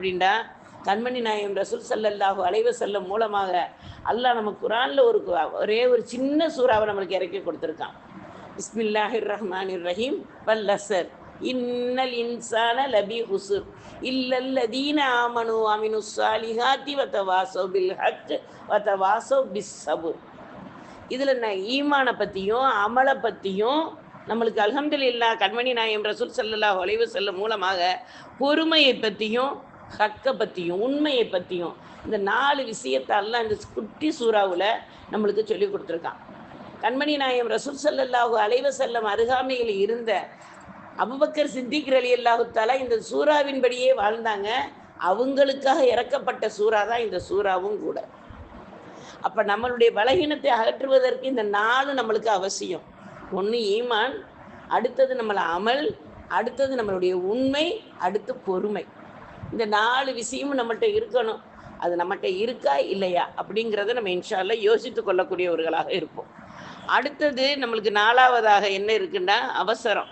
அப்படின்டா கண்மணி நாயம் ரசூல் சல்லல்லாஹு அலைவ செல்லம் மூலமாக அல்லாஹ் நம்ம குரானில் ஒரு ஒரே ஒரு சின்ன சூறாவை நம்மளுக்கு இறக்கி கொடுத்துருக்கான். இஸ்மில்லாஹிர் ரஹ்மானிர் ரஹீம். வல்லசர் இன்னல் இன்சான லபி ஹுசுர் இல்லல்லதீன ஆமனு அமினு சாலிஹாத்தி வத்தவாசோ பில் ஹக் வத்தவாசோ பிஸ் சபுர். இதில் நான் ஈமானை பற்றியும் அமலை பற்றியும் நம்மளுக்கு அலமதுல்லா கண்மணி நாயம் ரசூல் ஸல்லல்லாஹு அலைஹி செல்லும் மூலமாக பொறுமையை பற்றியும் ஹக்கை பற்றியும் உண்மையை பற்றியும் இந்த நாலு விஷயத்தெல்லாம் இந்த குட்டி சூறாவில் நம்மளுக்கு சொல்லி கொடுத்துருக்கான். கண்மணி நாயம் ரசூல் ஸல்லல்லாஹு அலைவ செல்லம் அருகாமையில் இருந்த அபுபக்கர் சித்திக் அலி அல்லாஹுத்தாலா இந்த சூறாவின்படியே வாழ்ந்தாங்க. அவங்களுக்காக இறக்கப்பட்ட சூறா தான் இந்த சூறாவும் கூட. அப்போ நம்மளுடைய பலகீனத்தை அகற்றுவதற்கு இந்த நாலு நம்மளுக்கு அவசியம். ஒன்று ஈமான் அடுத்தது நம்மளை அமல் அடுத்தது நம்மளுடைய உண்மை அடுத்து பொறுமை. இந்த நாலு விஷயமும் நம்மகிட்ட இருக்கணும். அது நம்மகிட்ட இருக்கா இல்லையா அப்படிங்கிறத நம்ம இன்ஷால்ல யோசித்து கொள்ளக்கூடியவர்களாக இருப்போம். அடுத்தது நம்மளுக்கு நாலாவதாக என்ன இருக்குன்னா அவசரம்.